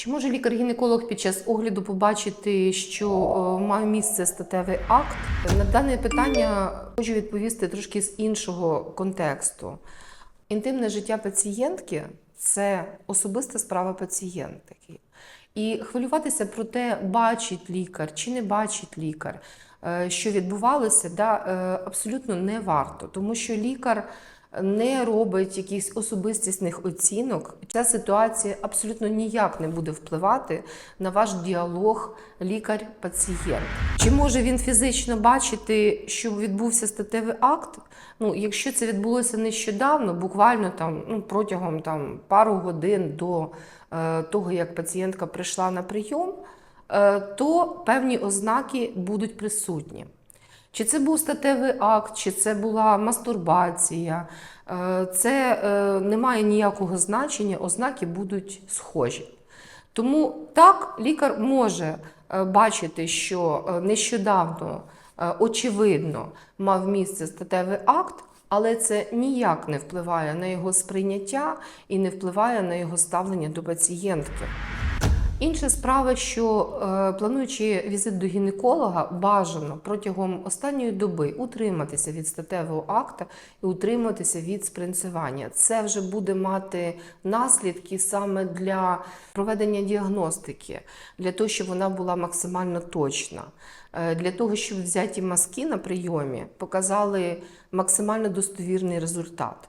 Чи може лікар-гінеколог під час огляду побачити, що е, має місце статевий акт? На дане питання хочу відповісти трошки з іншого контексту. Інтимне життя пацієнтки це особиста справа пацієнтки. І хвилюватися про те, бачить лікар чи не бачить лікар, е, що відбувалося, да, е, абсолютно не варто, тому що лікар не робить якихось особистісних оцінок. Ця ситуація абсолютно ніяк не буде впливати на ваш діалог лікар-пацієнт. Чи може він фізично бачити, що відбувся статевий акт? Ну, якщо це відбулося нещодавно, буквально там ну, протягом там пару годин до е, того, як пацієнтка прийшла на прийом, е, то певні ознаки будуть присутні. Чи це був статевий акт, чи це була мастурбація, е, це е, не має ніякого значення, ознаки будуть схожі. Тому так, лікар може е, бачити, що нещодавно, очевидно, мав місце статевий акт, але це ніяк не впливає на його сприйняття і не впливає на його ставлення до пацієнтки. Інша справа, що е, плануючи візит до гінеколога, бажано протягом останньої доби утриматися від статевого акта і утриматися від спринцевання. Це вже буде мати наслідки саме для проведення діагностики, для того, щоб вона була максимально точна, Е, для того, щоб взяті мазки на прийомі показали максимально достовірний результат.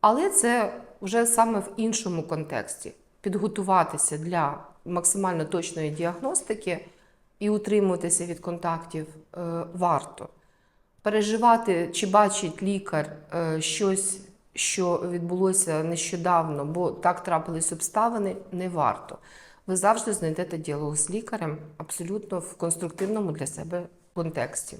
Але це вже саме в іншому контексті підготуватися для максимально точної діагностики і утримуватися від контактів е, варто. Переживати, чи бачить лікар е, щось, що відбулося нещодавно, бо так трапились обставини, не варто. Ви завжди знайдете діалог з лікарем абсолютно в конструктивному для себе контексті.